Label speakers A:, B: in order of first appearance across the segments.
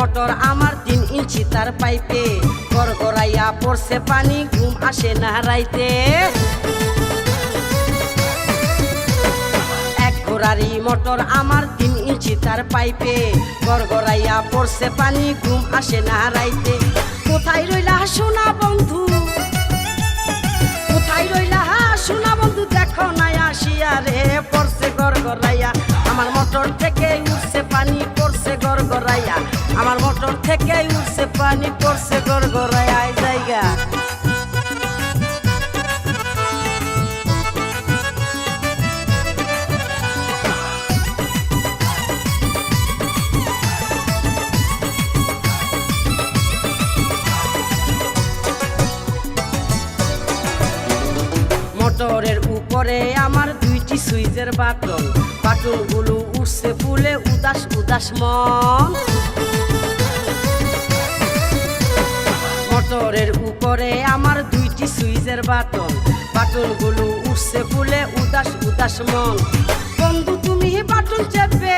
A: Motor আমার তিন ইঞ্চি তার পাইপে। গড়গড়াইয়া পড়ছে পানি, ঘুম আসে না রাইতে। এক ঘোড়ারি মোটর আমার তিন ইঞ্চি তার পাইপে। গড়গড়াইয়া পড়ছে পানি, ঘুম আসে না রাইতে। কোথায় রইলা সোনা বন্ধু? কোথায় রইলা সোনা বন্ধু? দেখো নাই আসিয়া রে, পড়ছে গড়গড়াইয়া। আমার মোটর থেকে উঠছে পানি, পড়ছে গড়গড়াইয়া। আমার মোটর থেকে উঠছে পানি পড়ছে গড়গড়াইয়া এই জায়গা। মোটরের উপরে আমার দুইটি সুইচের বাটন বাটনগুলো উঠছে ফুলে উদাস উদাস মন। উপরে আমার দুইটি সুইচের বাটন। বাটনগুলো উঠছে ফুলে উদাস উদাস মন। বন্ধু, তুমি বাটন চেপে।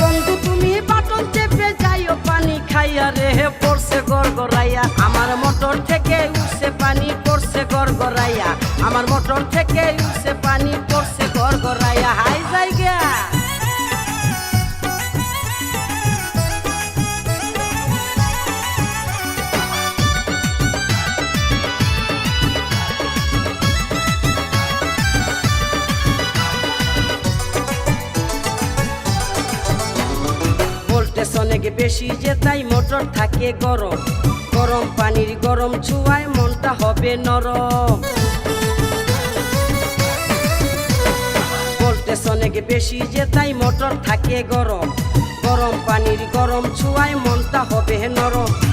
A: বন্ধু, তুমি বাটন চেপে যাইও, পানি খাইয়া রে পড়ছে গড়গড়াইয়া। আমার মোটর থেকে উঠছে পানি পড়ছে গড়গড়াইয়া। আমার মোটর থেকে উঠছে পানি পড়ছে গড়গড়াইয়া। বেশি যে তাই মোটর থাকে গরম। গরম পানির গরম ছুয়ায় মনটা হবে নরম। ভোল্টেজ অনেক বেশি যে তাই মোটর থাকে গরম। গরম পানির গরম ছুয়ায় মনটা হবে নরম।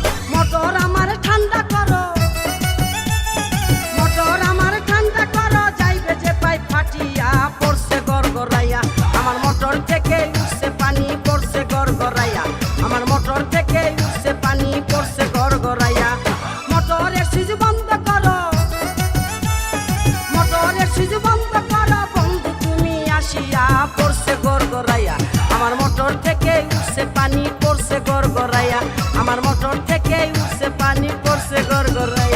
A: পড়ছে গড় গড়াইয়া আমার মোটর থেকে উঠছে পানি পড়ছে গড় গড়াইয়া